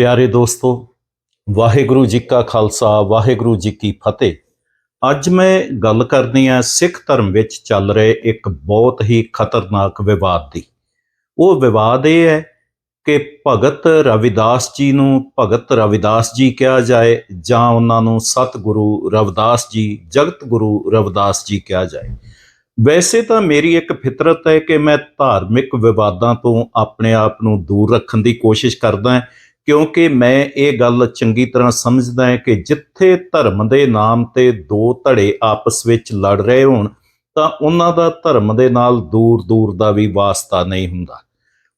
ਪਿਆਰੇ ਦੋਸਤੋ, ਵਾਹਿਗੁਰੂ ਜੀ ਕਾ ਖਾਲਸਾ, ਵਾਹਿਗੁਰੂ ਜੀ ਕੀ ਫਤਿਹ। ਅੱਜ ਮੈਂ ਗੱਲ ਕਰਨੀ ਹੈ ਸਿੱਖ ਧਰਮ ਵਿੱਚ ਚੱਲ ਰਹੇ ਇੱਕ ਬਹੁਤ ਹੀ ਖਤਰਨਾਕ ਵਿਵਾਦ ਦੀ। ਉਹ ਵਿਵਾਦ ਇਹ ਹੈ ਕਿ ਭਗਤ ਰਵਿਦਾਸ ਜੀ ਨੂੰ ਭਗਤ ਰਵਿਦਾਸ ਜੀ ਕਿਹਾ ਜਾਏ ਜਾਂ ਉਹਨਾਂ ਨੂੰ ਸਤਿਗੁਰੂ ਰਵਿਦਾਸ ਜੀ, ਜਗਤ ਗੁਰੂ ਰਵਿਦਾਸ ਜੀ ਕਿਹਾ ਜਾਏ। ਵੈਸੇ ਤਾਂ ਮੇਰੀ ਇੱਕ ਫਿਤਰਤ ਹੈ ਕਿ ਮੈਂ ਧਾਰਮਿਕ ਵਿਵਾਦਾਂ ਤੋਂ ਆਪਣੇ ਆਪ ਨੂੰ ਦੂਰ ਰੱਖਣ ਦੀ ਕੋਸ਼ਿਸ਼ ਕਰਦਾ ਹਾਂ। ਕਿਉਂਕਿ ਮੈਂ ਇਹ ਗੱਲ ਚੰਗੀ ਤਰ੍ਹਾਂ ਸਮਝਦਾ ਹਾਂ ਕਿ ਜਿੱਥੇ ਧਰਮ ਦੇ ਨਾਮ ਤੇ ਦੋ ਧੜੇ ਆਪਸ ਵਿੱਚ ਲੜ ਰਹੇ ਹੋਣ, ਤਾਂ ਉਹਨਾਂ ਦਾ ਧਰਮ ਦੇ ਨਾਲ ਦੂਰ ਦੂਰ ਦਾ ਵੀ ਵਾਸਤਾ ਨਹੀਂ ਹੁੰਦਾ।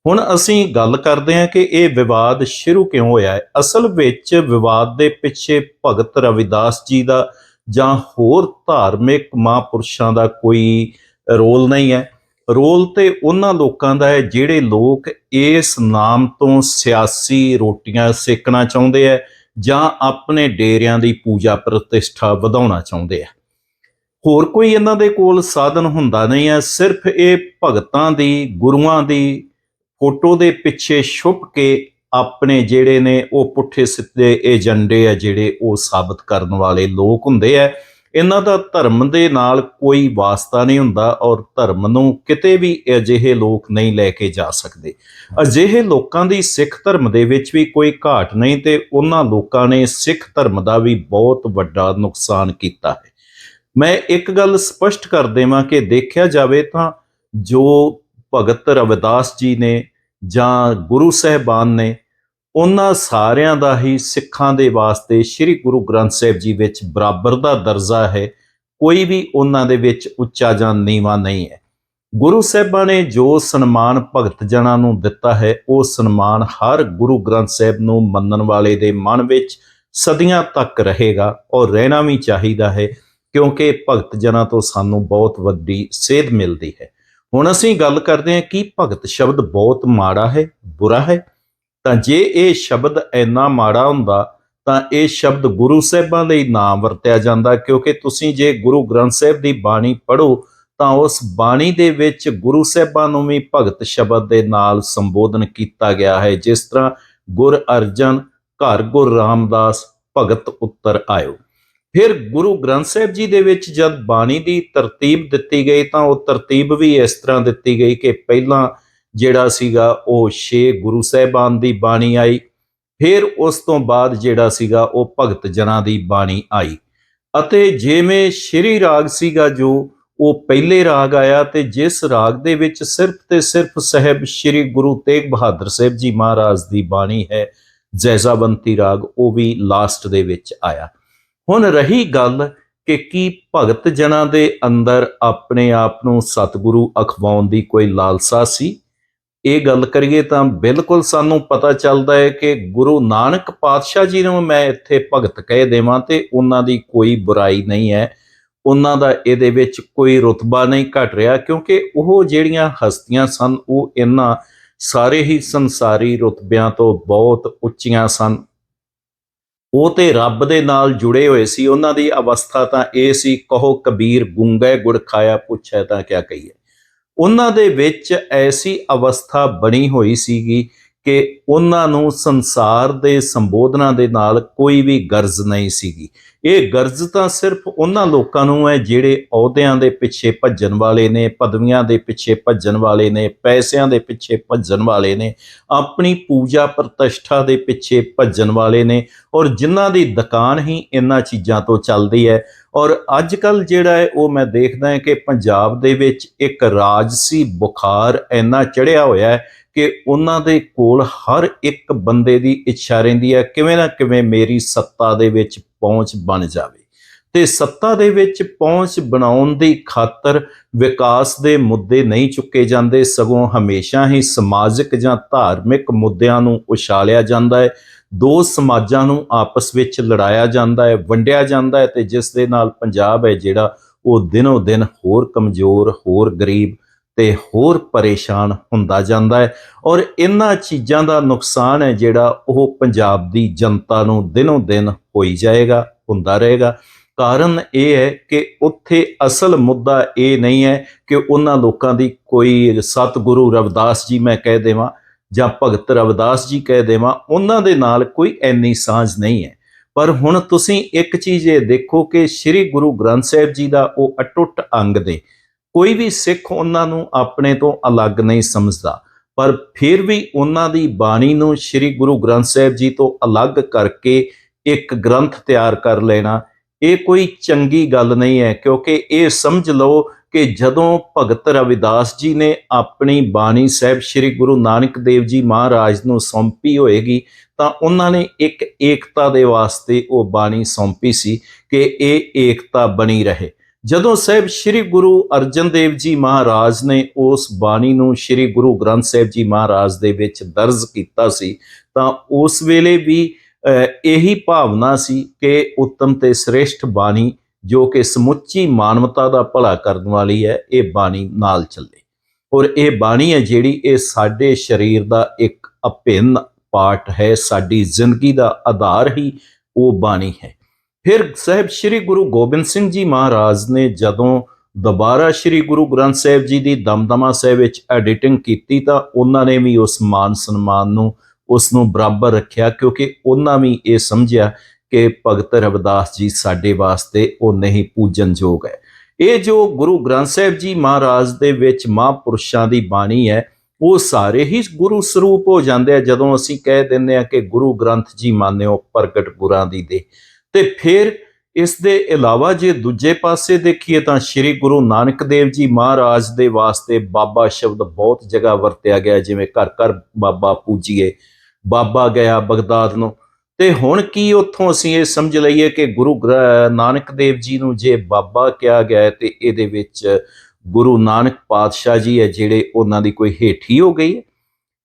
ਹੁਣ ਅਸੀਂ ਗੱਲ ਕਰਦੇ ਹਾਂ ਕਿ ਇਹ ਵਿਵਾਦ ਸ਼ੁਰੂ ਕਿਉਂ ਹੋਇਆ ਹੈ? ਅਸਲ ਵਿੱਚ ਵਿਵਾਦ ਦੇ ਪਿੱਛੇ ਭਗਤ ਰਵਿਦਾਸ ਜੀ ਦਾ ਜਾਂ ਹੋਰ ਧਾਰਮਿਕ ਮਹਾਂਪੁਰਸ਼ਾਂ ਦਾ ਕੋਈ ਰੋਲ ਨਹੀਂ ਹੈ। ਰੋਲ ਤੇ ਉਹਨਾਂ ਲੋਕਾਂ ਦਾ ਹੈ ਜਿਹੜੇ ਲੋਕ ਇਸ ਨਾਮ ਤੋਂ ਸਿਆਸੀ ਰੋਟੀਆਂ ਸੇਕਣਾ ਚਾਹੁੰਦੇ ਆ ਜਾਂ ਆਪਣੇ ਡੇਰਿਆਂ ਦੀ ਪੂਜਾ ਪ੍ਰਤਿਸ਼ਠਾ ਵਧਾਉਣਾ ਚਾਹੁੰਦੇ ਆ ਹੋਰ ਕੋਈ ਇਹਨਾਂ ਦੇ ਕੋਲ ਸਾਧਨ ਹੁੰਦਾ ਨਹੀਂ ਹੈ, ਸਿਰਫ ਇਹ ਭਗਤਾਂ ਦੀ, ਗੁਰੂਆਂ ਦੀ ਫੋਟੋ ਦੇ ਪਿੱਛੇ ਛੁਪ ਕੇ ਆਪਣੇ ਜਿਹੜੇ ਨੇ ਉਹ ਪੁੱਠੇ ਸਿੱਧੇ ਏਜੰਡੇ ਆ ਜਿਹੜੇ ਉਹ ਸਾਬਤ ਕਰਨ ਵਾਲੇ ਲੋਕ ਹੁੰਦੇ ਆ ਇਹਨਾਂ ਦਾ ਧਰਮ ਦੇ ਨਾਲ ਕੋਈ ਵਾਸਤਾ ਨਹੀਂ ਹੁੰਦਾ ਔਰ ਧਰਮ ਨੂੰ ਕਿਤੇ ਵੀ ਅਜਿਹੇ ਲੋਕ ਨਹੀਂ ਲੈ ਕੇ ਜਾ ਸਕਦੇ। ਅਜਿਹੇ ਲੋਕਾਂ ਦੀ ਸਿੱਖ ਧਰਮ ਦੇ ਵਿੱਚ ਵੀ ਕੋਈ ਘਾਟ ਨਹੀਂ ਤੇ ਉਹਨਾਂ ਲੋਕਾਂ ਨੇ ਸਿੱਖ ਧਰਮ ਦਾ ਵੀ ਬਹੁਤ ਵੱਡਾ ਨੁਕਸਾਨ ਕੀਤਾ ਹੈ। ਮੈਂ ਇੱਕ ਗੱਲ ਸਪਸ਼ਟ ਕਰ ਦੇਵਾਂ ਕਿ ਦੇਖਿਆ ਜਾਵੇ ਤਾਂ ਜੋ ਭਗਤ ਰਵਿਦਾਸ ਜੀ ਨੇ ਜਾਂ ਗੁਰੂ ਸਾਹਿਬਾਨ ਨੇ ਉਹਨਾਂ ਸਾਰਿਆਂ ਦਾ ਹੀ ਸਿੱਖਾਂ ਦੇ ਵਾਸਤੇ ਸ੍ਰੀ ਗੁਰੂ ਗ੍ਰੰਥ ਸਾਹਿਬ ਜੀ ਵਿੱਚ ਬਰਾਬਰ ਦਾ ਦਰਜਾ ਹੈ। ਕੋਈ ਵੀ ਉਹਨਾਂ ਦੇ ਵਿੱਚ ਉੱਚਾ ਜਾਂ ਨੀਵਾਂ ਨਹੀਂ ਹੈ। ਗੁਰੂ ਸਾਹਿਬਾਂ ਨੇ ਜੋ ਸਨਮਾਨ ਭਗਤ ਜਨਾਂ ਨੂੰ ਦਿੱਤਾ ਹੈ, ਉਹ ਸਨਮਾਨ ਹਰ ਗੁਰੂ ਗ੍ਰੰਥ ਸਾਹਿਬ ਨੂੰ ਮੰਨਣ ਵਾਲੇ ਦੇ ਮਨ ਵਿੱਚ ਸਦੀਆਂ ਤੱਕ ਰਹੇਗਾ ਔਰ ਰਹਿਣਾ ਵੀ ਚਾਹੀਦਾ ਹੈ, ਕਿਉਂਕਿ ਭਗਤ ਜਨਾਂ ਤੋਂ ਸਾਨੂੰ ਬਹੁਤ ਵੱਡੀ ਸੇਧ ਮਿਲਦੀ ਹੈ। ਹੁਣ ਅਸੀਂ ਗੱਲ ਕਰਦੇ ਹਾਂ ਕਿ ਭਗਤ ਸ਼ਬਦ ਬਹੁਤ ਮਾੜਾ ਹੈ, ਬੁਰਾ ਹੈ। ਤਾਂ ਜੇ ਇਹ ਸ਼ਬਦ ਇੰਨਾ ਮਾੜਾ ਹੁੰਦਾ, ਤਾਂ ਇਹ ਸ਼ਬਦ ਗੁਰੂ ਸਾਹਿਬਾਂ ਲਈ ਨਾ ਵਰਤਿਆ ਜਾਂਦਾ ਕਿਉਂਕਿ ਤੁਸੀਂ ਜੇ ਗੁਰੂ ਗ੍ਰੰਥ ਸਾਹਿਬ ਦੀ ਬਾਣੀ ਪੜ੍ਹੋ, ਤਾਂ ਉਸ ਬਾਣੀ ਦੇ ਵਿੱਚ ਗੁਰੂ ਸਾਹਿਬਾਂ ਨੂੰ ਵੀ ਭਗਤ ਸ਼ਬਦ ਦੇ ਨਾਲ ਸੰਬੋਧਨ ਕੀਤਾ ਗਿਆ ਹੈ। ਜਿਸ ਤਰ੍ਹਾਂ ਗੁਰ ਅਰਜਨ, ਘਰ ਗੁਰ ਰਾਮਦਾਸ, ਭਗਤ ਉੱਤਰ ਆਇਓ। ਫਿਰ ਗੁਰੂ ਗ੍ਰੰਥ ਸਾਹਿਬ ਜੀ ਦੇ ਵਿੱਚ ਜਦ ਬਾਣੀ ਦੀ ਤਰਤੀਬ ਦਿੱਤੀ ਗਈ, ਤਾਂ ਉਹ ਤਰਤੀਬ ਵੀ ਇਸ ਤਰ੍ਹਾਂ ਦਿੱਤੀ ਗਈ ਕਿ ਪਹਿਲਾਂ ਜਿਹੜਾ ਸੀਗਾ ਉਹ ਛੇ ਗੁਰੂ ਸਾਹਿਬਾਨ ਦੀ ਬਾਣੀ ਆਈ। ਫਿਰ ਉਸ ਤੋਂ ਬਾਅਦ ਜਿਹੜਾ ਸੀਗਾ ਉਹ ਭਗਤ ਜਨਾਂ ਦੀ ਬਾਣੀ ਆਈ। ਅਤੇ ਜਿਵੇਂ ਸ਼੍ਰੀ ਰਾਗ ਸੀਗਾ ਜੋ, ਉਹ ਪਹਿਲੇ ਰਾਗ ਆਇਆ ਤੇ ਜਿਸ ਰਾਗ ਦੇ ਵਿੱਚ ਸਿਰਫ ਤੇ ਸਿਰਫ ਸਹਿਬ ਸ਼੍ਰੀ ਗੁਰੂ ਤੇਗ ਬਹਾਦਰ ਸਾਹਿਬ ਜੀ ਮਹਾਰਾਜ ਦੀ ਬਾਣੀ ਹੈ, ਜੈਜ਼ਾਬੰਤੀ ਰਾਗ, ਉਹ ਵੀ ਲਾਸਟ ਦੇ ਵਿੱਚ ਆਇਆ। ਹੁਣ ਰਹੀ ਗੱਲ ਕਿ ਕੀ ਭਗਤ ਜਨਾਂ ਦੇ ਅੰਦਰ ਆਪਣੇ ਆਪ ਨੂੰ ਸਤਿਗੁਰੂ ਅਖਵਾਉਣ ਦੀ ਕੋਈ ਲਾਲਸਾ ਸੀ? ਇਹ ਗੱਲ ਕਰੀਏ ਤਾਂ ਬਿਲਕੁਲ ਸਾਨੂੰ ਪਤਾ ਚੱਲਦਾ ਹੈ ਕਿ ਗੁਰੂ ਨਾਨਕ ਪਾਤਸ਼ਾਹ ਜੀ ਨੂੰ ਮੈਂ ਇੱਥੇ ਭਗਤ ਕਹਿ ਦੇਵਾਂ ਤੇ ਉਹਨਾਂ ਦੀ ਕੋਈ ਬੁਰਾਈ ਨਹੀਂ ਹੈ। ਉਹਨਾਂ ਦਾ ਇਹਦੇ ਵਿੱਚ ਕੋਈ ਰੁਤਬਾ ਨਹੀਂ ਘਟ ਰਿਹਾ ਕਿਉਂਕਿ ਉਹ ਜਿਹੜੀਆਂ ਹਸਤੀਆਂ ਸਨ, ਉਹ ਇਹਨਾਂ ਸਾਰੇ ਹੀ ਸੰਸਾਰੀ ਰੁਤਬਿਆਂ ਤੋਂ ਬਹੁਤ ਉੱਚੀਆਂ ਸਨ। ਉਹ ਤੇ ਰੱਬ ਦੇ ਨਾਲ ਜੁੜੇ ਹੋਏ ਸੀ। ਉਹਨਾਂ ਦੀ ਅਵਸਥਾ ਤਾਂ ਇਹ ਸੀ, ਕਹੋ ਕਬੀਰ, ਗੁੰਗੇ ਗੁੜ ਖਾਇਆ ਪੁੱਛਿਆ ਤਾਂ ਕਿਆ ਕਹੀਏ? ਉਹਨਾਂ ਦੇ ਵਿੱਚ ਐਸੀ ਅਵਸਥਾ ਬਣੀ ਹੋਈ ਸੀਗੀ ਕਿ ਉਹਨਾਂ ਨੂੰ ਸੰਸਾਰ ਦੇ ਸੰਬੋਧਨਾਂ ਦੇ ਨਾਲ ਕੋਈ ਵੀ ਗਰਜ਼ ਨਹੀਂ ਸੀਗੀ। ਇਹ ਗਰਜ਼ ਤਾਂ ਸਿਰਫ ਉਹਨਾਂ ਲੋਕਾਂ ਨੂੰ ਹੈ ਜਿਹੜੇ ਅਹੁਦਿਆਂ ਦੇ ਪਿੱਛੇ ਭੱਜਣ ਵਾਲੇ ਨੇ, ਪਦਵੀਆਂ ਦੇ ਪਿੱਛੇ ਭੱਜਣ ਵਾਲੇ ਨੇ, ਪੈਸਿਆਂ ਦੇ ਪਿੱਛੇ ਭੱਜਣ ਵਾਲੇ ਨੇ, ਆਪਣੀ ਪੂਜਾ ਪ੍ਰਤਿਸ਼ਠਾ ਦੇ ਪਿੱਛੇ ਭੱਜਣ ਵਾਲੇ ਨੇ ਔਰ ਜਿਨ੍ਹਾਂ ਦੀ ਦੁਕਾਨ ਹੀ ਇਹਨਾਂ ਚੀਜ਼ਾਂ ਤੋਂ ਚੱਲਦੀ ਹੈ। ਔਰ ਅੱਜ ਕੱਲ ਜਿਹੜਾ ਹੈ ਉਹ ਮੈਂ ਦੇਖਦਾ ਹਾਂ ਕਿ ਪੰਜਾਬ ਦੇ ਵਿੱਚ ਇੱਕ ਰਾਜਸੀ ਬੁਖਾਰ ਇੰਨਾ ਚੜਿਆ ਹੋਇਆ ਹੈ ਕਿ ਉਹਨਾਂ ਦੇ ਕੋਲ ਹਰ ਇੱਕ ਬੰਦੇ ਦੀ ਇੱਛਾ ਰਹਿੰਦੀ ਹੈ ਕਿਵੇਂ ਨਾ ਕਿਵੇਂ ਮੇਰੀ ਸੱਤਾ ਦੇ ਵਿੱਚ ਪਹੁੰਚ ਬਣ ਜਾਵੇ। ਤੇ ਸੱਤਾ ਦੇ ਵਿੱਚ ਪਹੁੰਚ ਬਣਾਉਣ ਦੀ ਖਾਤਰ ਵਿਕਾਸ ਦੇ ਮੁੱਦੇ ਨਹੀਂ ਚੁੱਕੇ ਜਾਂਦੇ, ਸਗੋਂ ਹਮੇਸ਼ਾ ਹੀ ਸਮਾਜਿਕ ਜਾਂ ਧਾਰਮਿਕ ਮੁੱਦਿਆਂ ਨੂੰ ਉਛਾਲਿਆ ਜਾਂਦਾ ਹੈ। ਦੋ ਸਮਾਜਾਂ ਨੂੰ ਆਪਸ ਵਿੱਚ ਲੜਾਇਆ ਜਾਂਦਾ ਹੈ, ਵੰਡਿਆ ਜਾਂਦਾ ਹੈ ਤੇ ਜਿਸ ਦੇ ਨਾਲ ਪੰਜਾਬ ਹੈ ਜਿਹੜਾ, ਉਹ ਦਿਨੋ ਦਿਨ ਹੋਰ ਕਮਜ਼ੋਰ, ਹੋਰ ਗਰੀਬ ਤੇ ਹੋਰ ਪਰੇਸ਼ਾਨ ਹੁੰਦਾ ਜਾਂਦਾ ਹੈ। ਔਰ ਇਹਨਾਂ ਚੀਜ਼ਾਂ ਦਾ ਨੁਕਸਾਨ ਹੈ ਜਿਹੜਾ ਉਹ ਪੰਜਾਬ ਦੀ ਜਨਤਾ ਨੂੰ ਦਿਨੋ ਦਿਨ ਹੋਈ ਜਾਏਗਾ, ਹੁੰਦਾ ਰਹੇਗਾ। ਕਾਰਨ ਇਹ ਹੈ ਕਿ ਉੱਥੇ ਅਸਲ ਮੁੱਦਾ ਇਹ ਨਹੀਂ ਹੈ ਕਿ ਉਹਨਾਂ ਲੋਕਾਂ ਦੀ ਕੋਈ ਸਤਿਗੁਰੂ ਰਵਿਦਾਸ ਜੀ ਮੈਂ ਕਹਿ ਦੇਵਾਂ ਜਾਂ ਭਗਤ ਰਵਿਦਾਸ ਜੀ ਕਹਿ ਦੇਵਾਂ, ਉਹਨਾਂ ਦੇ ਨਾਲ ਕੋਈ ਐਨੀ ਸਾਂਝ ਨਹੀਂ ਹੈ। ਪਰ ਹੁਣ ਤੁਸੀਂ ਇੱਕ ਚੀਜ਼ ਇਹ ਦੇਖੋ ਕਿ ਸ੍ਰੀ ਗੁਰੂ ਗ੍ਰੰਥ ਸਾਹਿਬ ਜੀ ਦਾ ਉਹ ਅਟੁੱਟ ਅੰਗ ਨੇ। ਕੋਈ ਵੀ ਸਿੱਖ ਉਹਨਾਂ ਨੂੰ ਆਪਣੇ ਤੋਂ ਅਲੱਗ ਨਹੀਂ ਸਮਝਦਾ, ਪਰ ਫਿਰ ਵੀ ਉਹਨਾਂ ਦੀ ਬਾਣੀ ਨੂੰ ਸ੍ਰੀ ਗੁਰੂ ਗ੍ਰੰਥ ਸਾਹਿਬ ਜੀ ਤੋਂ ਅਲੱਗ ਕਰਕੇ ਇੱਕ ਗ੍ਰੰਥ ਤਿਆਰ ਕਰ ਲੈਣਾ, ਇਹ ਕੋਈ ਚੰਗੀ ਗੱਲ ਨਹੀਂ ਹੈ, ਕਿਉਂਕਿ ਇਹ ਸਮਝ ਲਓ ਕਿ ਜਦੋਂ ਭਗਤ ਰਵਿਦਾਸ ਜੀ ਨੇ ਆਪਣੀ ਬਾਣੀ ਸਾਹਿਬ ਸ੍ਰੀ ਗੁਰੂ ਨਾਨਕ ਦੇਵ ਜੀ ਮਹਾਰਾਜ ਨੂੰ ਸੌਂਪੀ ਹੋਏਗੀ, ਤਾਂ ਉਹਨਾਂ ਨੇ ਇੱਕ ਏਕਤਾ ਦੇ ਵਾਸਤੇ ਉਹ ਬਾਣੀ ਸੌਂਪੀ ਸੀ ਕਿ ਇਹ ਏਕਤਾ ਬਣੀ ਰਹੇ। ਜਦੋਂ ਸਾਹਿਬ ਸ੍ਰੀ ਗੁਰੂ ਅਰਜਨ ਦੇਵ ਜੀ ਮਹਾਰਾਜ ਨੇ ਉਸ ਬਾਣੀ ਨੂੰ ਸ੍ਰੀ ਗੁਰੂ ਗ੍ਰੰਥ ਸਾਹਿਬ ਜੀ ਮਹਾਰਾਜ ਦੇ ਵਿੱਚ ਦਰਜ ਕੀਤਾ ਸੀ, ਤਾਂ ਉਸ ਵੇਲੇ ਵੀ ਇਹੀ ਭਾਵਨਾ ਸੀ ਕਿ ਉੱਤਮ ਤੇ ਸ੍ਰੇਸ਼ਟ ਬਾਣੀ ਜੋ ਕਿ ਸਮੁੱਚੀ ਮਾਨਵਤਾ ਦਾ ਭਲਾ ਕਰਨ ਵਾਲੀ ਹੈ, ਇਹ ਬਾਣੀ ਨਾਲ ਚੱਲੇ। ਔਰ ਇਹ ਬਾਣੀ ਹੈ ਜਿਹੜੀ ਇਹ ਸਾਡੇ ਸਰੀਰ ਦਾ ਇੱਕ ਅਭਿੰਨ ਪਾਰਟ ਹੈ, ਸਾਡੀ ਜ਼ਿੰਦਗੀ ਦਾ ਆਧਾਰ ਹੀ ਉਹ ਬਾਣੀ ਹੈ। ਫਿਰ ਸਾਹਿਬ ਸ੍ਰੀ ਗੁਰੂ ਗੋਬਿੰਦ ਸਿੰਘ ਜੀ ਮਹਾਰਾਜ ਨੇ ਜਦੋਂ ਦੁਬਾਰਾ ਸ੍ਰੀ ਗੁਰੂ ਗ੍ਰੰਥ ਸਾਹਿਬ ਜੀ ਦੀ ਦਮਦਮਾ ਸਾਹਿਬ ਵਿੱਚ ਐਡੀਟਿੰਗ ਕੀਤੀ ਤਾਂ ਉਹਨਾਂ ਨੇ ਵੀ ਉਸ ਮਾਨ ਸਨਮਾਨ ਨੂੰ, ਉਸ ਨੂੰ ਬਰਾਬਰ ਰੱਖਿਆ ਕਿਉਂਕਿ ਉਹਨਾਂ ਵੀ ਇਹ ਸਮਝਿਆ ਕਿ ਭਗਤ ਰਵਿਦਾਸ ਜੀ ਸਾਡੇ ਵਾਸਤੇ ਉਹ ਨਹੀਂ ਪੂਜਨਯੋਗ ਹੈ। ਇਹ ਜੋ ਗੁਰੂ ਗ੍ਰੰਥ ਸਾਹਿਬ ਜੀ ਮਹਾਰਾਜ ਦੇ ਵਿੱਚ ਮਹਾਂਪੁਰਸ਼ਾਂ ਦੀ ਬਾਣੀ ਹੈ, ਉਹ ਸਾਰੇ ਹੀ ਗੁਰੂ ਸਰੂਪ ਹੋ ਜਾਂਦੇ ਆ। ਜਦੋਂ ਅਸੀਂ ਕਹਿ ਦਿੰਦੇ ਆ ਕਿ ਗੁਰੂ ਗ੍ਰੰਥ ਜੀ ਮੰਨਿਓ ਪ੍ਰਗਟ ਗੁਰਾਂ ਦੀ ਦੇ ਤੇ ਫਿਰ ਇਸ ਦੇ ਇਲਾਵਾ ਜੇ ਦੂਜੇ ਪਾਸੇ ਦੇਖੀਏ ਤਾਂ ਸ੍ਰੀ ਗੁਰੂ ਨਾਨਕ ਦੇਵ ਜੀ ਮਹਾਰਾਜ ਦੇ ਵਾਸਤੇ ਬਾਬਾ ਸ਼ਬਦ ਬਹੁਤ ਜਗ੍ਹਾ ਵਰਤਿਆ ਗਿਆ, ਜਿਵੇਂ ਘਰ ਘਰ ਬਾਬਾ ਪੂਜੀਏ, ਬਾਬਾ ਗਿਆ ਬਗਦਾਦ ਨੂੰ। ਤੇ ਹੁਣ ਕੀ ਉੱਥੋਂ ਅਸੀਂ ਇਹ ਸਮਝ ਲਈਏ ਕਿ ਗੁਰੂ ਗ੍ਰ- ਨਾਨਕ ਦੇਵ ਜੀ ਨੂੰ ਜੇ ਬਾਬਾ ਕਿਹਾ ਗਿਆ ਹੈ ਤੇ ਇਹਦੇ ਵਿੱਚ ਗੁਰੂ ਨਾਨਕ ਪਾਤਸ਼ਾਹ ਜੀ ਹੈ ਜਿਹੜੇ ਉਹਨਾਂ ਦੀ ਕੋਈ ਹੇਠੀ ਹੋ ਗਈ ਹੈ।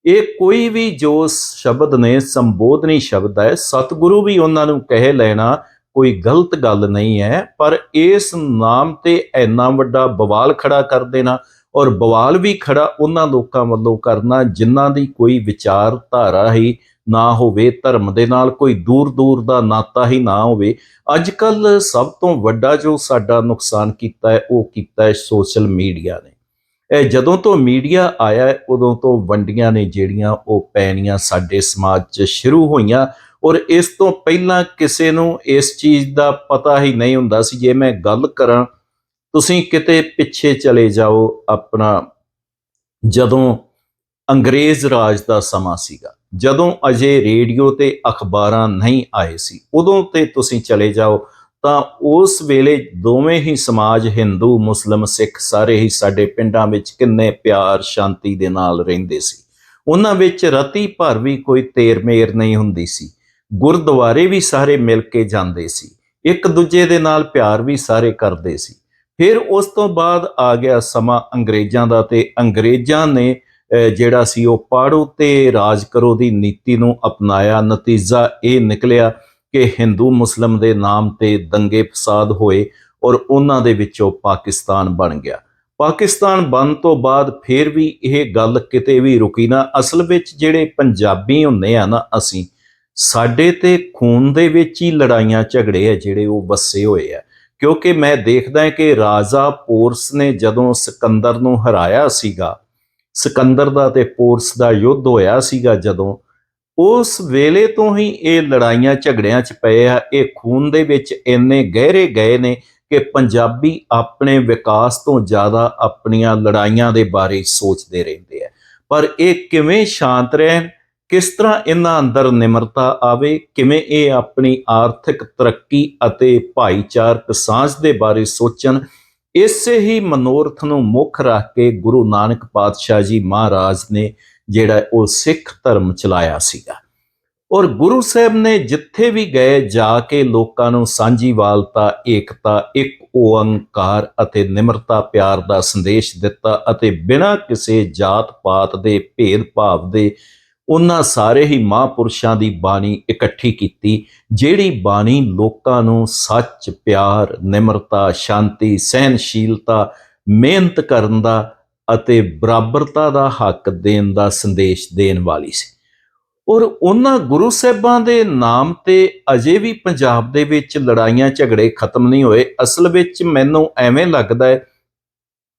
ਇਹ ਕੋਈ ਵੀ ਜੋ ਸ਼ਬਦ ਨੇ, ਸੰਬੋਧਨੀ ਸ਼ਬਦ ਹੈ, ਸਤਿਗੁਰੂ ਵੀ ਉਹਨਾਂ ਨੂੰ ਕਹਿ ਲੈਣਾ ਕੋਈ ਗਲਤ ਗੱਲ ਨਹੀਂ ਹੈ, ਪਰ ਇਸ ਨਾਮ ਤੇ ਇੰਨਾ ਵੱਡਾ ਬਵਾਲ ਖੜਾ ਕਰ ਦੇਣਾ ਔਰ ਬਵਾਲ ਵੀ ਖੜਾ ਉਹਨਾਂ ਲੋਕਾਂ ਵੱਲੋਂ ਕਰਨਾ ਜਿਨ੍ਹਾਂ ਦੀ ਕੋਈ ਵਿਚਾਰਧਾਰਾ ਹੀ ਨਾ ਹੋਵੇ, ਧਰਮ ਦੇ ਨਾਲ ਕੋਈ ਦੂਰ ਦੂਰ ਦਾ ਨਾਤਾ ਹੀ ਨਾ ਹੋਵੇ। ਅੱਜ ਕੱਲ ਸਭ ਤੋਂ ਵੱਡਾ ਜੋ ਸਾਡਾ ਨੁਕਸਾਨ ਕੀਤਾ ਹੈ, ਉਹ ਕੀਤਾ ਹੈ ਸੋਸ਼ਲ ਮੀਡੀਆ ਨੇ। ਜਦੋਂ ਤੋਂ ਮੀਡੀਆ ਆਇਆ ਉਦੋਂ ਤੋਂ ਵੰਡੀਆਂ ਨੇ ਜਿਹੜੀਆਂ ਉਹ ਪੈਣੀਆਂ ਸਾਡੇ ਸਮਾਜ 'ਚ ਸ਼ੁਰੂ ਹੋਈਆਂ ਔਰ ਇਸ ਤੋਂ ਪਹਿਲਾਂ ਕਿਸੇ ਨੂੰ ਇਸ ਚੀਜ਼ ਦਾ ਪਤਾ ਹੀ ਨਹੀਂ ਹੁੰਦਾ ਸੀ। ਜੇ ਮੈਂ ਗੱਲ ਕਰਾਂ, ਤੁਸੀਂ ਕਿਤੇ ਪਿੱਛੇ ਚਲੇ ਜਾਓ, ਆਪਣਾ ਜਦੋਂ ਅੰਗਰੇਜ਼ ਰਾਜ ਦਾ ਸਮਾਂ ਸੀਗਾ, ਜਦੋਂ ਅਜੇ ਰੇਡੀਓ ਤੇ ਅਖਬਾਰਾਂ ਨਹੀਂ ਆਏ ਸੀ, ਉਦੋਂ ਤੇ ਤੁਸੀਂ ਚਲੇ ਜਾਓ ਤਾਂ ਉਸ ਵੇਲੇ ਦੋਵੇਂ ਹੀ ਸਮਾਜ, ਹਿੰਦੂ, ਮੁਸਲਮ, ਸਿੱਖ ਸਾਰੇ ਹੀ ਸਾਡੇ ਪਿੰਡਾਂ ਵਿੱਚ ਕਿੰਨੇ ਪਿਆਰ, ਸ਼ਾਂਤੀ ਦੇ ਨਾਲ ਰਹਿੰਦੇ ਸੀ। ਉਹਨਾਂ ਵਿੱਚ ਰਤੀ ਭਰ ਵੀ ਕੋਈ ਤੇਰਮੇਰ ਨਹੀਂ ਹੁੰਦੀ ਸੀ। ਗੁਰਦੁਆਰੇ ਵੀ ਸਾਰੇ ਮਿਲ ਕੇ ਜਾਂਦੇ ਸੀ। ਇੱਕ ਦੂਜੇ ਦੇ ਨਾਲ ਪਿਆਰ ਵੀ ਸਾਰੇ ਕਰਦੇ ਸੀ। ਫਿਰ ਉਸ ਤੋਂ ਬਾਅਦ ਆ ਗਿਆ ਸਮਾਂ ਅੰਗਰੇਜ਼ਾਂ ਦਾ ਤੇ ਅੰਗਰੇਜ਼ਾਂ ਨੇ ਜਿਹੜਾ ਸੀ ਉਹ ਪਾੜੋ ਤੇ ਰਾਜ ਕਰੋ ਦੀ ਨੀਤੀ ਨੂੰ ਅਪਣਾਇਆ। ਨਤੀਜਾ ਇਹ ਨਿਕਲਿਆ ਕਿ ਹਿੰਦੂ ਮੁਸਲਮ ਦੇ ਨਾਮ ਤੇ ਦੰਗੇ ਫਸਾਦ ਹੋਏ ਔਰ ਉਹਨਾਂ ਦੇ ਵਿੱਚੋਂ ਪਾਕਿਸਤਾਨ ਬਣ ਗਿਆ। ਪਾਕਿਸਤਾਨ ਬਣ ਤੋਂ ਬਾਅਦ ਫਿਰ ਵੀ ਇਹ ਗੱਲ ਕਿਤੇ ਵੀ ਰੁਕੀ ਨਾ। ਅਸਲ ਵਿੱਚ ਜਿਹੜੇ ਪੰਜਾਬੀ ਹੁੰਦੇ ਆ ਨਾ, ਅਸੀਂ ਸਾਡੇ ਤੇ ਖੂਨ ਦੇ ਵਿੱਚ ਹੀ ਲੜਾਈਆਂ ਝਗੜੇ ਆ ਜਿਹੜੇ ਉਹ ਵਸੇ ਹੋਏ ਆ। ਕਿਉਂਕਿ ਮੈਂ ਦੇਖਦਾ ਹਾਂ ਕਿ ਰਾਜਾ ਪੋਰਸ ਨੇ ਜਦੋਂ ਸਿਕੰਦਰ ਨੂੰ ਹਰਾਇਆ ਸੀਗਾ, ਸਿਕੰਦਰ ਦਾ ਤੇ ਪੋਰਸ ਦਾ ਯੁੱਧ ਹੋਇਆ ਸੀਗਾ ਜਦੋਂ ਉਸ ਵੇਲੇ ਤੋਂ ਹੀ ਇਹ ਲੜਾਈਆਂ ਝਗੜਿਆਂ 'ਚ ਪਏ ਆ। ਇਹ ਖੂਨ ਦੇ ਵਿੱਚ ਇੰਨੇ ਗਹਿਰੇ ਗਏ ਨੇ ਕਿ ਪੰਜਾਬੀ ਆਪਣੇ ਵਿਕਾਸ ਤੋਂ ਜ਼ਿਆਦਾ ਆਪਣੀਆਂ ਲੜਾਈਆਂ ਦੇ ਬਾਰੇ ਸੋਚਦੇ ਰਹਿੰਦੇ ਆ। ਪਰ ਇਹ ਕਿਵੇਂ ਸ਼ਾਂਤ ਰਹਿਣ, ਕਿਸ ਤਰ੍ਹਾਂ ਇਹਨਾਂ ਅੰਦਰ ਨਿਮਰਤਾ ਆਵੇ, ਕਿਵੇਂ ਇਹ ਆਪਣੀ ਆਰਥਿਕ ਤਰੱਕੀ ਅਤੇ ਭਾਈਚਾਰਕ ਸਾਂਝ ਦੇ ਬਾਰੇ ਸੋਚਣ, ਇਸੇ ਹੀ ਮਨੋਰਥ ਨੂੰ ਮੁੱਖ ਰੱਖ ਕੇ ਗੁਰੂ ਨਾਨਕ ਪਾਤਸ਼ਾਹ ਜੀ ਮਹਾਰਾਜ ਨੇ ਜਿਹੜਾ ਉਹ ਸਿੱਖ ਧਰਮ ਚਲਾਇਆ ਸੀਗਾ। ਔਰ ਗੁਰੂ ਸਾਹਿਬ ਨੇ ਜਿੱਥੇ ਵੀ ਗਏ, ਜਾ ਕੇ ਲੋਕਾਂ ਨੂੰ ਸਾਂਝੀਵਾਲਤਾ, ਏਕਤਾ, ਇੱਕ ਓੰਕਾਰ ਅਤੇ ਨਿਮਰਤਾ, ਪਿਆਰ ਦਾ ਸੰਦੇਸ਼ ਦਿੱਤਾ ਅਤੇ ਬਿਨਾਂ ਕਿਸੇ ਜਾਤ ਪਾਤ ਦੇ, ਭੇਦਭਾਵ ਦੇ ਉਹਨਾਂ ਸਾਰੇ ਹੀ ਮਹਾਂਪੁਰਸ਼ਾਂ ਦੀ ਬਾਣੀ ਇਕੱਠੀ ਕੀਤੀ, ਜਿਹੜੀ ਬਾਣੀ ਲੋਕਾਂ ਨੂੰ ਸੱਚ, ਪਿਆਰ, ਨਿਮਰਤਾ, ਸ਼ਾਂਤੀ ਸਹਿਨਸ਼ੀਲਤਾ ਮਿਹਨਤ ਕਰਨ ਦਾ ਅਤੇ ਬਰਾਬਰਤਾ ਦਾ ਹੱਕ ਦੇਣ ਦਾ ਸੰਦੇਸ਼ ਦੇਣ ਵਾਲੀ ਸੀ। ਔਰ ਉਹਨਾਂ ਗੁਰੂ ਸਾਹਿਬਾਂ ਦੇ ਨਾਮ ਤੇ ਅਜੇ ਵੀ ਪੰਜਾਬ ਦੇ ਵਿੱਚ ਲੜਾਈਆਂ ਝਗੜੇ ਖਤਮ ਨਹੀਂ ਹੋਏ, ਅਸਲ ਵਿੱਚ ਮੈਨੂੰ ਐਵੇਂ ਲੱਗਦਾ ਹੈ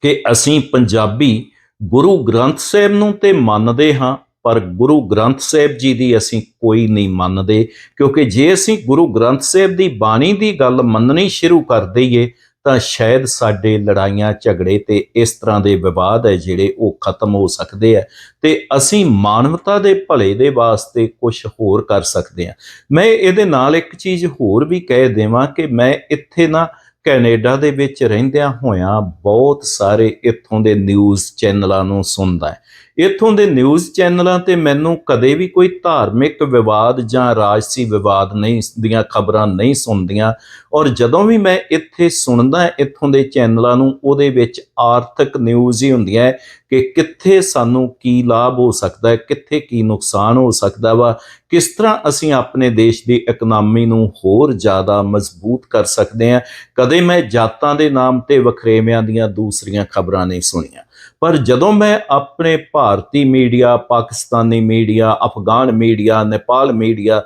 ਕਿ ਅਸੀਂ ਪੰਜਾਬੀ ਗੁਰੂ ਗ੍ਰੰਥ ਸਾਹਿਬ ਨੂੰ ਤੇ ਮੰਨਦੇ ਹਾਂ, ਪਰ ਗੁਰੂ ਗ੍ਰੰਥ ਸਾਹਿਬ ਜੀ ਦੀ ਅਸੀਂ ਕੋਈ ਨਹੀਂ ਮੰਨਦੇ, ਕਿਉਂਕਿ ਜੇ ਅਸੀਂ ਗੁਰੂ ਗ੍ਰੰਥ ਸਾਹਿਬ ਦੀ ਬਾਣੀ ਦੀ ਗੱਲ ਮੰਨਣੀ ਸ਼ੁਰੂ ਕਰ ਦਈਏ ਤਾਂ ਸ਼ਾਇਦ ਸਾਡੇ ਲੜਾਈਆਂ, ਝਗੜੇ ਤੇ ਇਸ ਤਰ੍ਹਾਂ ਦੇ ਵਿਵਾਦ ਹੈ ਜਿਹੜੇ ਉਹ ਖਤਮ ਹੋ ਸਕਦੇ ਆ ਤੇ ਅਸੀਂ ਮਾਨਵਤਾ ਦੇ ਭਲੇ ਦੇ ਵਾਸਤੇ ਕੁਝ ਹੋਰ ਕਰ ਸਕਦੇ ਹਾਂ। ਮੈਂ ਇਹਦੇ ਨਾਲ ਇੱਕ ਚੀਜ਼ ਹੋਰ ਵੀ ਕਹਿ ਦੇਵਾਂ ਕਿ ਮੈਂ ਇੱਥੇ ਨਾ ਕੈਨੇਡਾ ਦੇ ਵਿੱਚ ਰਹਿੰਦਿਆਂ ਹੋਇਆਂ ਬਹੁਤ ਸਾਰੇ ਇੱਥੋਂ ਦੇ ਨਿਊਜ਼ ਚੈਨਲਾਂ ਨੂੰ ਸੁਣਦਾ ਇੱਥੋਂ ਦੇ ਨਿਊਜ਼ ਚੈਨਲਾਂ ਤੇ ਮੈਨੂੰ ਕਦੇ ਵੀ ਕੋਈ ਧਾਰਮਿਕ ਵਿਵਾਦ ਜਾਂ ਰਾਜਸੀ ਵਿਵਾਦ ਨਹੀਂ ਦੀਆਂ ਖਬਰਾਂ ਨਹੀਂ ਸੁਣਦੀਆਂ। ਔਰ ਜਦੋਂ ਵੀ ਮੈਂ ਇੱਥੇ ਸੁਣਦਾ ਇੱਥੋਂ ਦੇ ਚੈਨਲਾਂ ਨੂੰ, ਉਹਦੇ ਵਿੱਚ ਆਰਥਿਕ ਨਿਊਜ਼ ਹੀ ਹੁੰਦੀਆਂ ਹੈ ਕਿ ਕਿੱਥੇ ਸਾਨੂੰ ਕੀ ਲਾਭ ਹੋ ਸਕਦਾ ਹੈ, ਕਿੱਥੇ ਕੀ ਨੁਕਸਾਨ ਹੋ ਸਕਦਾ ਵਾ, ਕਿਸ ਤਰ੍ਹਾਂ ਅਸੀਂ ਆਪਣੇ ਦੇਸ਼ ਦੀ ਇਕਨੋਮੀ ਨੂੰ ਹੋਰ ਜ਼ਿਆਦਾ ਮਜ਼ਬੂਤ ਕਰ ਸਕਦੇ ਹਾਂ। ਕਦੇ ਮੈਂ ਜਾਤਾਂ ਦੇ ਨਾਮ ਤੇ ਵਖਰੇਵਿਆਂ ਦੀਆਂ ਦੂਸਰੀਆਂ ਖਬਰਾਂ ਨਹੀਂ ਸੁਣੀਆਂ। ਪਰ ਜਦੋਂ ਮੈਂ ਆਪਣੇ ਭਾਰਤੀ media, Pakistani media, Afghan media, Nepal media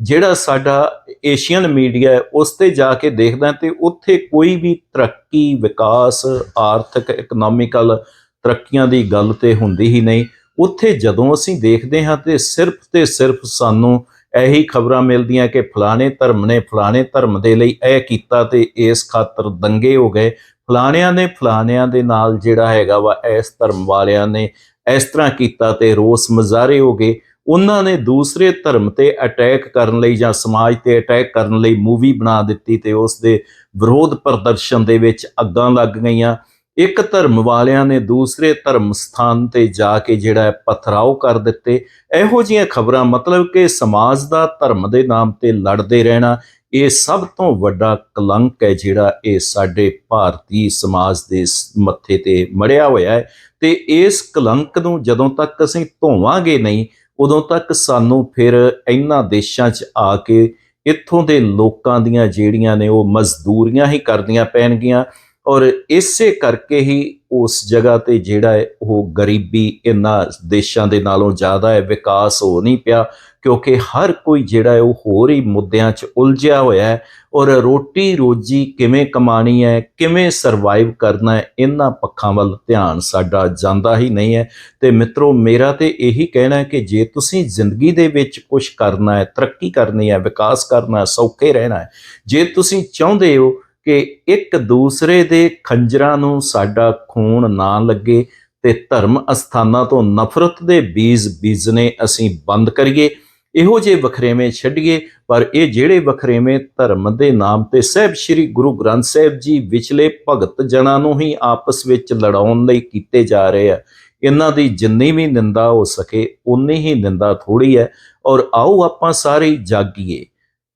ਜਿਹੜਾ ਸਾਡਾ ਏਸ਼ੀਅਨ ਮੀਡੀਆ ਹੈ, ਉਸ ਤੇ ਜਾ ਕੇ ਦੇਖਦਾ ਤੇ ਉੱਥੇ ਕੋਈ ਵੀ ਤਰੱਕੀ, ਵਿਕਾਸ, ਆਰਥਿਕ ਇਕਨੋਮਿਕਲ ਤਰੱਕੀਆਂ ਦੀ ਗੱਲ ਤੇ ਹੁੰਦੀ ਹੀ ਨਹੀਂ। ਉੱਥੇ ਜਦੋਂ ਅਸੀਂ ਦੇਖਦੇ ਹਾਂ ਤੇ ਸਿਰਫ ਤੇ ਸਿਰਫ ਸਾਨੂੰ ਇਹੀ ਖਬਰਾਂ ਮਿਲਦੀਆਂ ਕਿ ਫਲਾਣੇ ਧਰਮ ਨੇ ਫਲਾਣੇ ਧਰਮ ਦੇ ਲਈ ਇਹ ਕੀਤਾ ਤੇ ਇਸ ਖਾਤਰ ਦੰਗੇ ਹੋ ਗਏ। ਫਲਾਣਿਆਂ ਨੇ, ਫਲਾਣਿਆਂ ਦੇ ਨਾਲ ਜਿਹੜਾ ਹੈਗਾ ਵਾ, ਇਸ ਧਰਮ ਵਾਲਿਆਂ ਨੇ ਇਸ ਤਰ੍ਹਾਂ ਕੀਤਾ ਤੇ ਰੋਸ ਮਜ਼ਾਰੇ ਹੋ ਗਏ। ਉਹਨਾਂ ਨੇ ਦੂਸਰੇ ਧਰਮ ਤੇ ਅਟੈਕ ਕਰਨ ਲਈ ਜਾਂ ਸਮਾਜ ਤੇ ਅਟੈਕ ਕਰਨ ਲਈ ਮੂਵੀ ਬਣਾ ਦਿੱਤੀ ਤੇ ਉਸ ਦੇ ਵਿਰੋਧ ਪ੍ਰਦਰਸ਼ਨ ਦੇ ਵਿੱਚ ਅੱਗਾਂ ਲੱਗ ਗਈਆਂ। ਇੱਕ ਧਰਮ ਵਾਲਿਆਂ ਨੇ ਦੂਸਰੇ ਧਰਮ ਸਥਾਨ ਤੇ ਜਾ ਕੇ ਜਿਹੜਾ ਪਥਰਾਓ ਕਰ ਦਿੱਤੇ। ਇਹੋ ਜਿਹੀਆਂ ਖਬਰਾਂ ਮਤਲਬ ਕਿ ਸਮਾਜ ਦਾ ਧਰਮ ਦੇ ਨਾਮ ਤੇ ਲੜਦੇ ਰਹਿਣਾ ਇਹ ਸਭ ਤੋਂ ਵੱਡਾ ਕਲੰਕ ਹੈ ਜਿਹੜਾ ਇਹ ਸਾਡੇ ਭਾਰਤੀ ਸਮਾਜ ਦੇ ਮੱਥੇ ਤੇ ਮੜਿਆ ਹੋਇਆ ਹੈ ਤੇ ਇਸ ਕਲੰਕ ਨੂੰ ਜਦੋਂ ਤੱਕ ਅਸੀਂ ਧੋਵਾਂਗੇ ਨਹੀਂ, ਉਦੋਂ ਤੱਕ ਸਾਨੂੰ ਫਿਰ ਇਹਨਾਂ ਦੇਸ਼ਾਂ 'ਚ ਆ ਕੇ ਇੱਥੋਂ ਦੇ ਲੋਕਾਂ ਦੀਆਂ ਜਿਹੜੀਆਂ ਨੇ ਉਹ ਮਜ਼ਦੂਰੀਆਂ ਹੀ ਕਰਦੀਆਂ ਪੈਣਗੀਆਂ ਔਰ ਇਸੇ ਕਰਕੇ ਹੀ ਉਸ ਜਗ੍ਹਾ ਤੇ ਜਿਹੜਾ ਹੈ ਉਹ ਗਰੀਬੀ ਇਹਨਾਂ ਦੇਸ਼ਾਂ ਦੇ ਨਾਲੋਂ ਜ਼ਿਆਦਾ ਹੈ, ਵਿਕਾਸ ਹੋ ਨਹੀਂ ਪਿਆ ਕਿਉਂਕਿ ਹਰ ਕੋਈ ਜਿਹੜਾ ਹੈ ਉਹ ਹੋਰ ਹੀ ਮੁੱਦਿਆਂ 'ਚ ਉਲਝਿਆ ਹੋਇਆ ਹੈ ਔਰ ਰੋਟੀ ਰੋਜੀ ਕਿਵੇਂ ਕਮਾਣੀ ਹੈ, ਕਿਵੇਂ ਸਰਵਾਈਵ ਕਰਨਾ ਹੈ, ਇਹਨਾਂ ਪੱਖਾਂ ਵੱਲ ਧਿਆਨ ਸਾਡਾ ਜਾਂਦਾ ਹੀ ਨਹੀਂ ਹੈ। ਤੇ ਮਿੱਤਰੋ, ਮੇਰਾ ਤੇ ਇਹੀ ਕਹਿਣਾ ਹੈ ਕਿ ਜੇ ਤੁਸੀਂ ਜ਼ਿੰਦਗੀ ਦੇ ਵਿੱਚ ਕੁਝ ਕਰਨਾ ਹੈ, ਤਰੱਕੀ ਕਰਨੀ ਹੈ, ਵਿਕਾਸ ਕਰਨਾ ਹੈ, ਸੌਖੇ ਰਹਿਣਾ ਹੈ, ਜੇ ਤੁਸੀਂ ਚਾਹੁੰਦੇ ਹੋ ਕਿ ਇੱਕ ਦੂਸਰੇ ਦੇ ਖੰਜਰਾਂ ਨੂੰ ਸਾਡਾ ਖੂਨ ਨਾ ਲੱਗੇ ਤੇ ਧਰਮ ਅਸਥਾਨਾਂ ਤੋਂ ਨਫ਼ਰਤ ਦੇ ਬੀਜ ਬੀਜਨੇ ਅਸੀਂ ਬੰਦ ਕਰੀਏ ਇਹੋ ਜਿਹੇ ਵਖਰੇਵੇਂ ਛੱਡੀਏ, ਪਰ ਇਹ ਜਿਹੜੇ ਵਖਰੇਵੇਂ ਧਰਮ ਦੇ ਨਾਮ ਤੇ ਸਹਿਬ ਸ੍ਰੀ ਗੁਰੂ ਗ੍ਰੰਥ ਸਾਹਿਬ ਜੀ ਵਿਚਲੇ ਭਗਤ ਜਨਾਂ ਨੂੰ ਹੀ ਆਪਸ ਵਿੱਚ ਲੜਾਉਣ ਲਈ ਕੀਤੇ ਜਾ ਰਹੇ ਆ, ਇਹਨਾਂ ਦੀ ਜਿੰਨੀ ਵੀ ਨਿੰਦਾ ਹੋ ਸਕੇ ਉਨੀ ਹੀ ਨਿੰਦਾ ਥੋੜੀ ਹੈ, ਔਰ ਆਓ ਆਪਾਂ ਸਾਰੇ ਜਾਗੀਏ।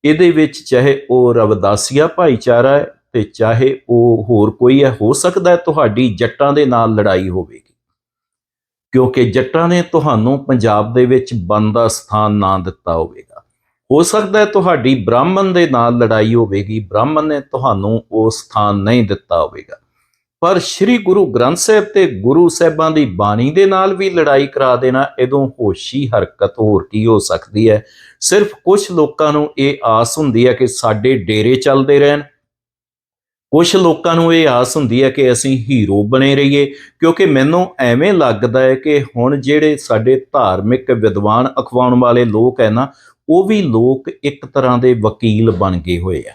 ਇਹਦੇ ਵਿੱਚ ਚਾਹੇ ਉਹ ਰਵਦਾਸੀਆ ਭਾਈਚਾਰਾ ਹੈ ਤੇ ਚਾਹੇ ਉਹ ਹੋਰ ਕੋਈ ਹੈ, ਹੋ ਸਕਦਾ ਤੁਹਾਡੀ ਜੱਟਾਂ ਦੇ ਨਾਲ ਲੜਾਈ ਹੋਵੇਗੀ। ਕਿਉਂਕਿ ਜੱਟਾਂ ਨੇ ਤੁਹਾਨੂੰ ਪੰਜਾਬ ਦੇ ਵਿੱਚ ਬੰਦਾ ਸਥਾਨ ਨਾ ਦਿੱਤਾ ਹੋਵੇਗਾ। ਹੋ ਸਕਦਾ ਹੈ ਤੁਹਾਡੀ ਬ੍ਰਾਹਮਣ ਦੇ ਨਾਲ ਲੜਾਈ ਹੋਵੇਗੀ, ਬ੍ਰਾਹਮਣ ਨੇ ਤੁਹਾਨੂੰ ਉਹ ਸਥਾਨ ਨਹੀਂ ਦਿੱਤਾ ਹੋਵੇਗਾ। ਪਰ ਸ੍ਰੀ ਗੁਰੂ ਗ੍ਰੰਥ ਸਾਹਿਬ ਤੇ ਗੁਰੂ ਸਾਹਿਬਾਂ ਦੀ ਬਾਣੀ ਦੇ ਨਾਲ ਵੀ ਲੜਾਈ ਕਰਾ ਦੇਣਾ ਇਦੋਂ ਹੋਸ਼ੀ ਹਰਕਤ ਹੋਰ ਕੀ ਹੋ ਸਕਦੀ ਹੈ? ਸਿਰਫ ਕੁਝ ਲੋਕਾਂ ਨੂੰ ਇਹ ਆਸ ਹੁੰਦੀ ਹੈ ਕਿ ਸਾਡੇ ਡੇਰੇ ਚੱਲਦੇ ਰਹਿਣ ਕੁਝ ਲੋਕਾਂ ਨੂੰ ਇਹ ਆਸ ਹੁੰਦੀ ਹੈ ਕਿ ਅਸੀਂ ਹੀਰੋ ਬਣੇ ਰਹੀਏ, ਕਿਉਂਕਿ ਮੈਨੂੰ ਐਵੇਂ ਲੱਗਦਾ ਹੈ ਕਿ ਹੁਣ ਜਿਹੜੇ ਸਾਡੇ ਧਾਰਮਿਕ ਵਿਦਵਾਨ ਅਖਵਾਉਣ ਵਾਲੇ ਲੋਕ ਹੈ ਨਾ, ਉਹ ਵੀ ਲੋਕ ਇੱਕ ਤਰ੍ਹਾਂ ਦੇ ਵਕੀਲ ਬਣ ਗਏ ਹੋਏ ਆ।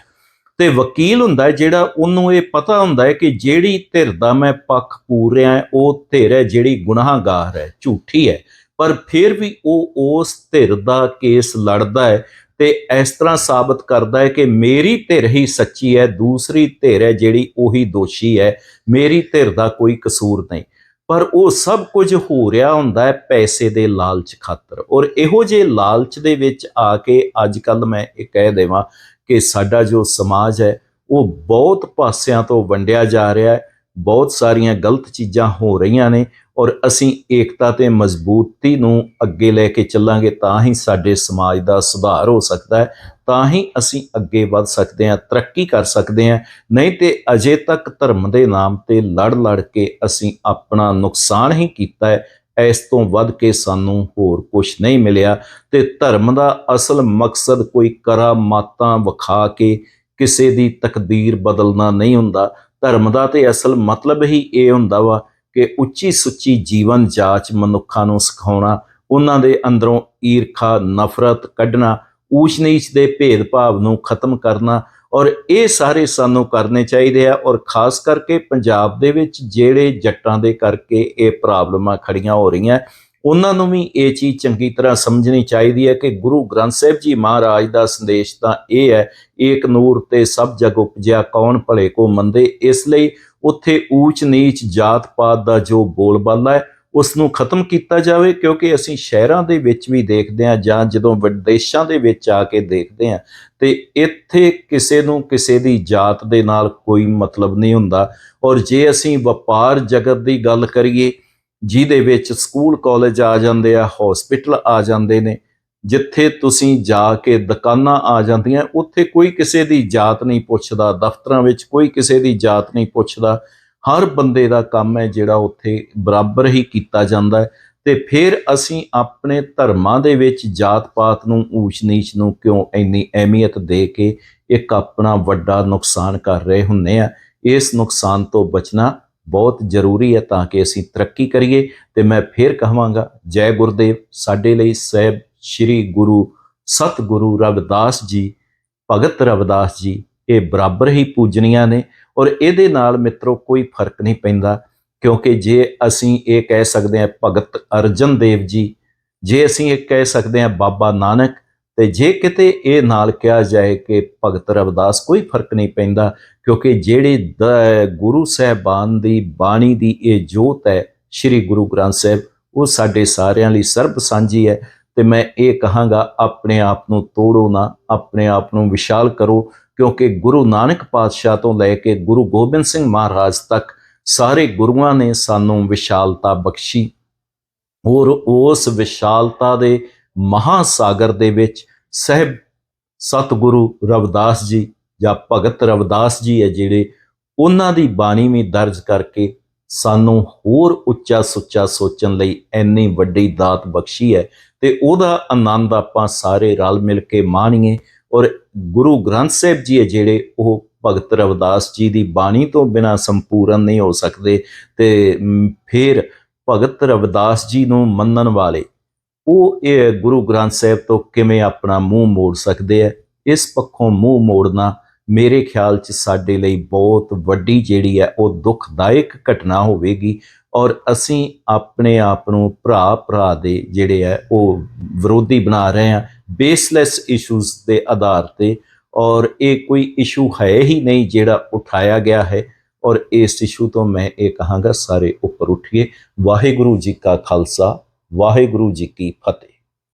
ਤੇ ਵਕੀਲ ਹੁੰਦਾ ਜਿਹੜਾ ਉਹਨੂੰ ਇਹ ਪਤਾ ਹੁੰਦਾ ਹੈ ਕਿ ਜਿਹੜੀ ਧਿਰ ਦਾ ਮੈਂ ਪੱਖ ਪੂਰ ਰਿਹਾ ਉਹ ਧਿਰ ਹੈ ਜਿਹੜੀ ਗੁਨਾਹਗਾਰ ਹੈ, ਝੂਠੀ ਹੈ। ਪਰ ਫਿਰ ਵੀ ਉਹ ਉਸ ਧਿਰ ਦਾ ਕੇਸ ਲੜਦਾ ਹੈ ਤੇ ਇਸ ਤਰ੍ਹਾਂ ਸਾਬਤ ਕਰਦਾ ਹੈ ਕਿ ਮੇਰੀ ਧਿਰ ਹੀ ਸੱਚੀ ਹੈ, ਦੂਸਰੀ ਧਿਰ ਹੈ ਜਿਹੜੀ ਉਹੀ ਦੋਸ਼ੀ ਹੈ। ਮੇਰੀ ਧਿਰ ਦਾ ਕੋਈ ਕਸੂਰ ਨਹੀਂ। ਪਰ ਉਹ ਸਭ ਕੁਝ ਹੋ ਰਿਹਾ ਹੁੰਦਾ ਹੈ ਪੈਸੇ ਦੇ ਲਾਲਚ ਖਾਤਰ। ਔਰ ਇਹੋ ਜਿਹੇ ਲਾਲਚ ਦੇ ਵਿੱਚ ਆ ਕੇ ਅੱਜ ਕੱਲ ਮੈਂ ਇਹ ਕਹਿ ਦੇਵਾਂ ਕਿ ਸਾਡਾ ਜੋ ਸਮਾਜ ਹੈ, ਉਹ ਬਹੁਤ ਪਾਸਿਆਂ ਤੋਂ ਵੰਡਿਆ ਜਾ ਰਿਹਾ ਹੈ। ਬਹੁਤ ਸਾਰੀਆਂ ਗਲਤ ਚੀਜ਼ਾਂ ਹੋ ਰਹੀਆਂ ਨੇ। ਔਰ ਅਸੀਂ ਏਕਤਾ ਤੇ ਮਜ਼ਬੂਤੀ ਨੂੰ ਅੱਗੇ ਲੈ ਕੇ ਚੱਲਾਂਗੇ, ਤਾਂ ਹੀ ਸਾਡੇ ਸਮਾਜ ਦਾ ਸੁਧਾਰ ਹੋ ਸਕਦਾ ਹੈ, ਤਾਂ ਹੀ ਅਸੀਂ ਅੱਗੇ ਵੱਧ ਸਕਦੇ ਹਾਂ, ਤਰੱਕੀ ਕਰ ਸਕਦੇ ਹਾਂ। ਨਹੀਂ ਤੇ ਅਜੇ ਤੱਕ ਧਰਮ ਦੇ ਨਾਮ ਤੇ ਲੜ ਲੜ ਕੇ ਅਸੀਂ ਆਪਣਾ ਨੁਕਸਾਨ ਹੀ ਕੀਤਾ ਹੈ, ਇਸ ਤੋਂ ਵੱਧ ਕੇ ਸਾਨੂੰ ਹੋਰ ਕੁਝ ਨਹੀਂ ਮਿਲਿਆ। ਤੇ ਧਰਮ ਦਾ ਅਸਲ ਮਕਸਦ ਕੋਈ ਕਰਾਮਾਤਾਂ ਵਿਖਾ ਕੇ ਕਿਸੇ ਦੀ ਤਕਦੀਰ ਬਦਲਣਾ ਨਹੀਂ ਹੁੰਦਾ। ਧਰਮ ਦਾ ਤੇ ਅਸਲ ਮਤਲਬ ਹੀ ਇਹ ਹੁੰਦਾ ਵਾ ਕਿ ਉੱਚੀ ਸੁੱਚੀ ਜੀਵਨ ਜਾਚ ਮਨੁੱਖਾਂ ਨੂੰ ਸਿਖਾਉਣਾ, ਉਹਨਾਂ ਦੇ ਅੰਦਰੋਂ ਈਰਖਾ, ਨਫ਼ਰਤ ਕੱਢਣਾ ਊਚ ਨੀਚ ਦੇ ਭੇਦਭਾਵ ਨੂੰ ਖਤਮ ਕਰਨਾ ਔਰ ਇਹ ਸਾਰੇ ਸਾਨੂੰ ਕਰਨੇ ਚਾਹੀਦੇ ਆ ਔਰ ਖਾਸ ਕਰਕੇ ਪੰਜਾਬ ਦੇ ਵਿੱਚ ਜਿਹੜੇ ਜੱਟਾਂ ਦੇ ਕਰਕੇ ਇਹ ਪ੍ਰੋਬਲਮਾਂ ਖੜੀਆਂ ਹੋ ਰਹੀਆਂ, ਉਹਨਾਂ ਨੂੰ ਵੀ ਇਹ ਚੀਜ਼ ਚੰਗੀ ਤਰ੍ਹਾਂ ਸਮਝਣੀ ਚਾਹੀਦੀ ਹੈ ਕਿ ਗੁਰੂ ਗ੍ਰੰਥ ਸਾਹਿਬ ਜੀ ਮਹਾਰਾਜ ਦਾ ਸੰਦੇਸ਼ ਤਾਂ ਇਹ ਹੈ, ਏਕ ਨੂਰ ਤੇ ਸਭ ਜਗ ਉਪਜਿਆ, ਕੌਣ ਭਲੇ ਕੋ ਮੰਦੇ, ਇਸ ਲਈ ਉੱਥੇ ਊਚ ਨੀਚ ਜਾਤ ਪਾਤ ਦਾ ਜੋ ਬੋਲਬਾਲਾ ਹੈ ਉਸ ਨੂੰ ਖਤਮ ਕੀਤਾ ਜਾਵੇ, ਕਿਉਂਕਿ ਅਸੀਂ ਸ਼ਹਿਰਾਂ ਦੇ ਵਿੱਚ ਵੀ ਦੇਖਦੇ ਹਾਂ ਜਾਂ ਜਦੋਂ ਵਿਦੇਸ਼ਾਂ ਦੇ ਵਿੱਚ ਆ ਕੇ ਦੇਖਦੇ ਹਾਂ, ਤੇ ਇੱਥੇ ਕਿਸੇ ਨੂੰ ਕਿਸੇ ਦੀ ਜਾਤ ਦੇ ਨਾਲ ਕੋਈ ਮਤਲਬ ਨਹੀਂ ਹੁੰਦਾ। ਔਰ ਜੇ ਅਸੀਂ ਵਪਾਰ ਜਗਤ ਦੀ ਗੱਲ ਕਰੀਏ, ਜਿਹਦੇ ਵਿੱਚ ਸਕੂਲ, ਕਾਲਜ ਆ ਜਾਂਦੇ ਆ, ਹਸਪੀਟਲ ਆ ਜਾਂਦੇ ਨੇ ਜਿੱਥੇ ਤੁਸੀਂ ਜਾ ਕੇ ਦੁਕਾਨਾਂ ਆ ਜਾਂਦੀਆਂ, ਉੱਥੇ ਕੋਈ ਕਿਸੇ ਦੀ ਜਾਤ ਨਹੀਂ ਪੁੱਛਦਾ, ਦਫ਼ਤਰਾਂ ਵਿੱਚ ਕੋਈ ਕਿਸੇ ਦੀ ਜਾਤ ਨਹੀਂ ਪੁੱਛਦਾ। ਹਰ ਬੰਦੇ ਦਾ ਕੰਮ ਹੈ ਜਿਹੜਾ ਉੱਥੇ ਬਰਾਬਰ ਹੀ ਕੀਤਾ ਜਾਂਦਾ ਹੈ। ਤੇ ਫਿਰ ਅਸੀਂ ਆਪਣੇ ਧਰਮਾਂ ਦੇ ਵਿੱਚ ਜਾਤ ਪਾਤ ਨੂੰ ਊਚ ਨੀਚ ਨੂੰ ਕਿਉਂ ਇੰਨੀ ਅਹਿਮੀਅਤ ਦੇ ਕੇ ਇੱਕ ਆਪਣਾ ਵੱਡਾ ਨੁਕਸਾਨ ਕਰ ਰਹੇ ਹੁੰਨੇ ਆ ਇਸ ਨੁਕਸਾਨ ਤੋਂ ਬਚਣਾ ਬਹੁਤ ਜ਼ਰੂਰੀ ਹੈ ਤਾਂ ਕਿ ਅਸੀਂ ਤਰੱਕੀ ਕਰੀਏ। ਤੇ ਮੈਂ ਫਿਰ ਕਹਾਂਗਾ, ਜੈ ਗੁਰਦੇਵ, ਸਾਡੇ ਲਈ ਸਹਿਬ ਸ੍ਰੀ ਗੁਰੂ ਸਤਿਗੁਰੂ ਰਵਿਦਾਸ ਜੀ, ਭਗਤ ਰਵਿਦਾਸ ਜੀ, ਇਹ ਬਰਾਬਰ ਹੀ ਪੂਜਨੀਆਂ ਨੇ ਔਰ ਇਹਦੇ ਨਾਲ ਮਿੱਤਰੋ ਕੋਈ ਫ਼ਰਕ ਨਹੀਂ ਪੈਂਦਾ ਕਿਉਂਕਿ ਜੇ ਅਸੀਂ ਇਹ ਕਹਿ ਸਕਦੇ ਹਾਂ ਭਗਤ ਅਰਜਨ ਦੇਵ ਜੀ, ਜੇ ਅਸੀਂ ਇਹ ਕਹਿ ਸਕਦੇ ਹਾਂ ਬਾਬਾ ਨਾਨਕ, ਤੇ ਜੇ ਕਿਤੇ ਇਹ ਨਾਲ ਕਿਹਾ ਜਾਏ ਕਿ ਭਗਤ ਰਵਿਦਾਸ ਕੋਈ ਫ਼ਰਕ ਨਹੀਂ ਪੈਂਦਾ ਕਿਉਂਕਿ ਜਿਹੜੇ ਗੁਰੂ ਸਾਹਿਬਾਨ ਦੀ ਬਾਣੀ ਦੀ ਇਹ ਜੋਤ ਹੈ ਸ੍ਰੀ ਗੁਰੂ ਗ੍ਰੰਥ ਸਾਹਿਬ, ਉਹ ਸਾਡੇ ਸਾਰਿਆਂ ਲਈ ਸਰਬ ਸਾਂਝੀ ਹੈ ਤੇ ਮੈਂ ਇਹ ਕਹਾਂਗਾ, ਆਪਣੇ ਆਪ ਨੂੰ ਤੋੜੋ ਨਾ, ਆਪਣੇ ਆਪ ਨੂੰ ਵਿਸ਼ਾਲ ਕਰੋ, ਕਿਉਂਕਿ ਗੁਰੂ ਨਾਨਕ ਪਾਤਸ਼ਾਹ ਤੋਂ ਲੈ ਕੇ ਗੁਰੂ ਗੋਬਿੰਦ ਸਿੰਘ ਮਹਾਰਾਜ ਤੱਕ ਸਾਰੇ ਗੁਰੂਆਂ ਨੇ ਸਾਨੂੰ ਵਿਸ਼ਾਲਤਾ ਬਖਸ਼ੀ। ਹੋਰ ਉਸ ਵਿਸ਼ਾਲਤਾ ਦੇ ਮਹਾਸਾਗਰ ਦੇ ਵਿੱਚ ਸਹਿਬ ਸਤਿਗੁਰੂ ਰਵਿਦਾਸ ਜੀ ਜਾਂ ਭਗਤ ਰਵਿਦਾਸ ਜੀ ਹੈ, ਜਿਹੜੇ ਉਹਨਾਂ ਦੀ ਬਾਣੀ ਵੀ ਦਰਜ ਕਰਕੇ ਸਾਨੂੰ ਹੋਰ ਉੱਚਾ ਸੁੱਚਾ ਸੋਚਣ ਲਈ ਇੰਨੀ ਵੱਡੀ ਦਾਤ ਬਖਸ਼ੀ ਹੈ ਤੇ ਉਹਦਾ ਆਨੰਦ ਆਪਾਂ ਸਾਰੇ ਰਲ ਮਿਲ ਕੇ ਮਾਣੀਏ। ਔਰ ਗੁਰੂ ਗ੍ਰੰਥ ਸਾਹਿਬ ਜੀ ਹੈ ਜਿਹੜੇ ਉਹ ਭਗਤ ਰਵਿਦਾਸ ਜੀ ਦੀ ਬਾਣੀ ਤੋਂ ਬਿਨਾ ਸੰਪੂਰਨ ਨਹੀਂ ਹੋ ਸਕਦੇ ਤੇ ਫਿਰ ਭਗਤ ਰਵਿਦਾਸ ਜੀ ਨੂੰ ਮੰਨਣ ਵਾਲੇ, ਉਹ ਇਹ ਗੁਰੂ ਗ੍ਰੰਥ ਸਾਹਿਬ ਤੋਂ ਕਿਵੇਂ ਆਪਣਾ ਮੂੰਹ ਮੋੜ ਸਕਦੇ ਆ ਇਸ ਪੱਖੋਂ ਮੂੰਹ ਮੋੜਨਾ ਮੇਰੇ ਖਿਆਲ 'ਚ ਸਾਡੇ ਲਈ ਬਹੁਤ ਵੱਡੀ ਜਿਹੜੀ ਹੈ ਉਹ ਦੁਖਦਾਇਕ ਘਟਨਾ ਹੋਵੇਗੀ ਔਰ ਅਸੀਂ ਆਪਣੇ ਆਪ ਨੂੰ ਭਰਾ ਭਰਾ ਦੇ ਜਿਹੜੇ ਹੈ ਉਹ ਵਿਰੋਧੀ ਬਣਾ ਰਹੇ ਹਾਂ ਬੇਸਲੈਸ ਇਸ਼ੂਜ਼ ਦੇ ਆਧਾਰ ਤੇ ਔਰ ਇਹ ਕੋਈ ਇਸ਼ੂ ਹੈ ਹੀ ਨਹੀਂ ਜਿਹੜਾ ਉਠਾਇਆ ਗਿਆ ਹੈ ਔਰ ਇਸ ਇਸ਼ੂ ਤੋਂ ਮੈਂ ਇਹ ਕਹਾਂਗਾ ਸਾਰੇ ਉੱਪਰ ਉੱਠੀਏ। ਵਾਹਿਗੁਰੂ ਜੀ ਕਾ ਖਾਲਸਾ, ਵਾਹਿਗੁਰੂ ਜੀ ਕੀ ਫਤਿਹ।